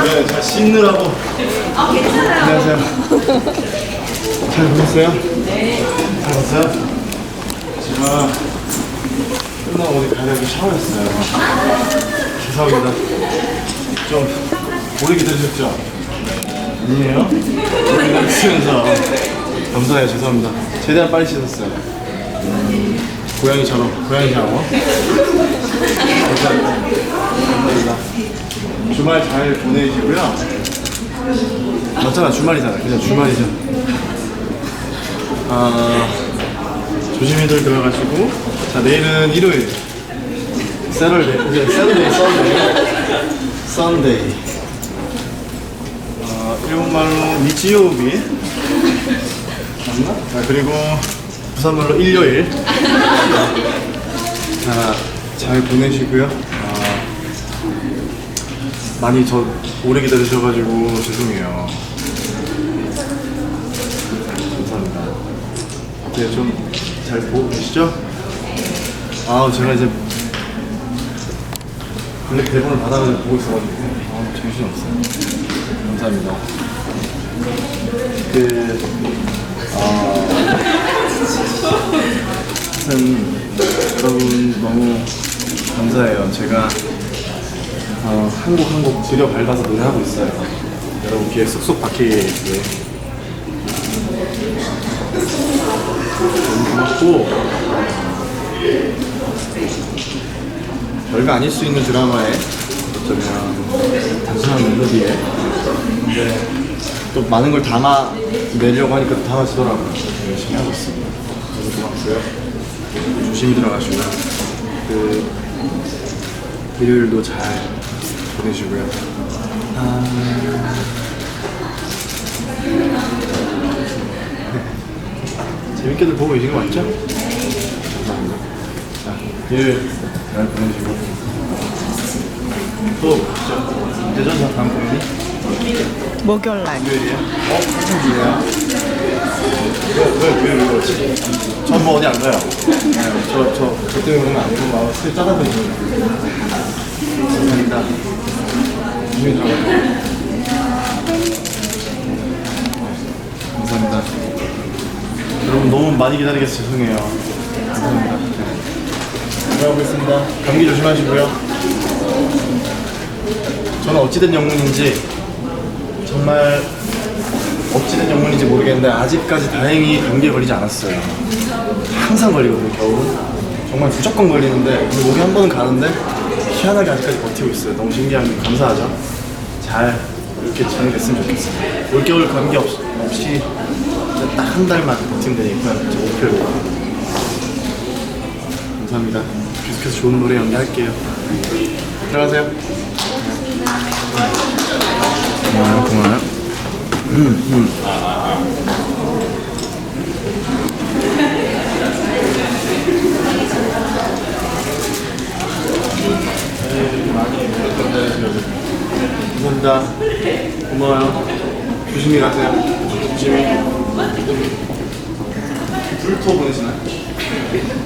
아, 네, 잘 씻느라고. 아 괜찮아요. 안녕하세요. 잘 보셨어요? 네. 잘 봤어요? 지금 끝나고 어디 가려고 샤워했어요. 죄송합니다. 좀 오래 기다리셨죠? 아니에요? 오래 기다리시면서 감사해요. 죄송합니다. 최대한 빨리 씻었어요. 고양이처럼 고양이 샤워. 감사합니다. 감사합니다. 주말 잘 보내시고요. 맞잖아 주말이잖아. 그냥 주말이죠. 아 조심히들 들어가시고. 자 내일은 일요일. 세럴데이 이제 세럴데이 썬데이 썬데이 어, 일본말로 니치요비 맞나? 아, 그리고 부산말로 일요일. 자 잘 보내시고요. 아, 많이 저 오래 기다리셔가지고 죄송해요. 감사합니다. 네, 좀잘 보고 계시죠? 아, 제가 이제 원래 대본을 받아가지고 보고 있어가지고 아, 정신 없어요. 감사합니다. 그 아, 하여튼 여러분 너무 감사해요. 제가 어, 한곡 한곡 들여 밟아서 노래하고 있어요. 여러분 귀에 쏙쏙 박히게. 너무 고맙고, 별거 아닐 수 있는 드라마에, 어쩌면, 단순한 멜로디에, 근데 또 많은 걸 담아내려고 하니까 또 담아지더라고요. 열심히 하고 있습니다. 너무 고맙고요. 조심히 들어가시고요. 그, 일요일도 잘 보내시고요. 아... 재밌게들 보고 계신 거 맞죠? 감사합니다. 자, 일요일 잘 보내시고 또 있죠? 대전사 다음 공연이 목요일날 일요일이에요? 어? 무슨 일이야? 왜, 왜, 왜 그러지? 전뭐 어디 안 가요? 저, 저, 저 때문에 그러면 안 되고, 아, 술 짜다 보니까. 감사합니다. 감사합니다. 여러분 너무 많이 기다리겠어 죄송해요. 감사합니다. 네. 들어가고 있습니다. 감기 조심하시고요. 저는 어찌된 영문인지 정말 어찌된 영문인지 모르겠는데 아직까지 다행히 감기에 걸리지 않았어요. 항상 걸리거든요 겨울은. 정말 무조건 걸리는데 목이 한 번은 가는데 희한하게 아직까지 버티고 있어요. 너무 신기한 감사하죠. 잘 이렇게 진행됐으면 좋겠어요. 올겨울 감기 없, 없이 딱 한 달만 버티면 되니까 제 목표로 감사합니다. 계속해서 좋은 노래 연기할게요. 들어가세요. 고마워요, 고마워요. 감사합니다. 고마워요. 조심히 가세요. 조심히. 풀토 보내시나요?